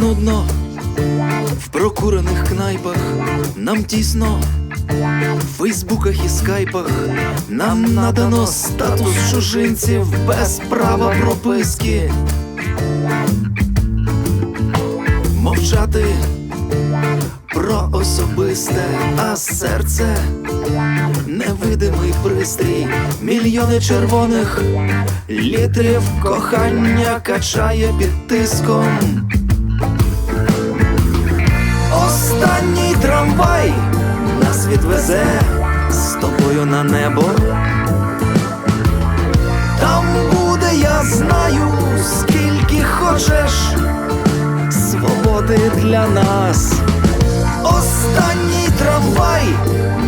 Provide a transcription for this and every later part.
Нудно в прокурених кнайпах, нам тісно в фейсбуках і скайпах. Нам надано статус чужинців без права прописки. Мовчати про особисте, а серце невидимий пристрій, мільйони червоних літрів кохання качає під тиском. Останній трамвай нас відвезе з тобою на небо. Там буде, я знаю, скільки хочеш свободи для нас. Останній трамвай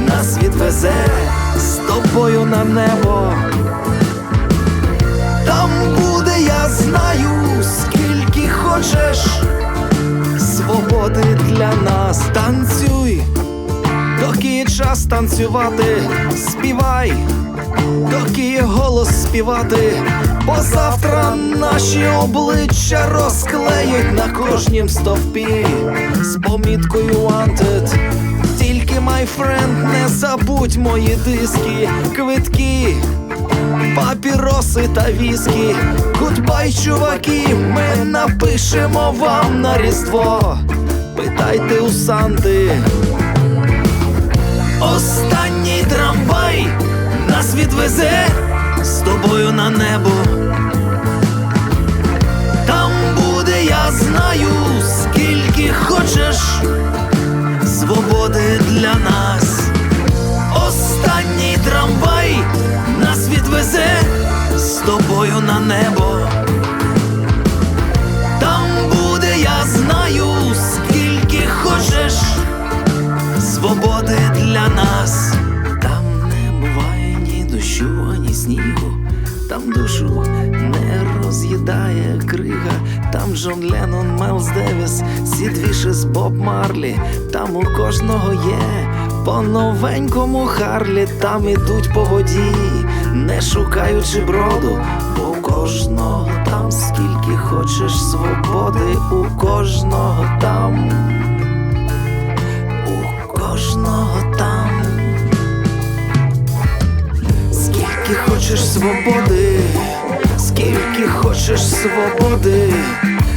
нас відвезе з тобою на небо. Доки є час танцювати, співай, доки голос співати, бо завтра наші обличчя розклеють на кожнім стовпі з поміткою wanted. Тільки май френд, не забудь мої диски, квитки, папіроси та віскі. Гудбай, чуваки, ми напишемо вам на різдво. Питайте у Санти. Останній трамвай нас відвезе з тобою на небо. Там буде, я знаю, скільки хочеш свободи для нас. Останній трамвай нас відвезе з тобою на небо. Там буде, я знаю, дощу, ані снігу. Там душу не роз'їдає крига. Там Джон Леннон, Мелс Девіс, Сід Вішес, Боб Марлі. Там у кожного є по новенькому Харлі. Там ідуть по воді, не шукаючи броду. Бо у кожного там скільки хочеш свободи, у кожного там. Скільки хочеш свободи, скільки хочеш свободи,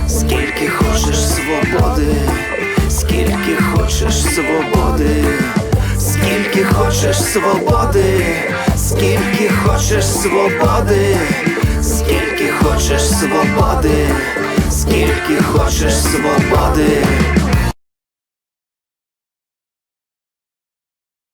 скільки хочеш свободи, скільки хочеш свободи, скільки хочеш свободи, скільки хочеш свободи, скільки хочеш свободи, скільки хочеш свободи.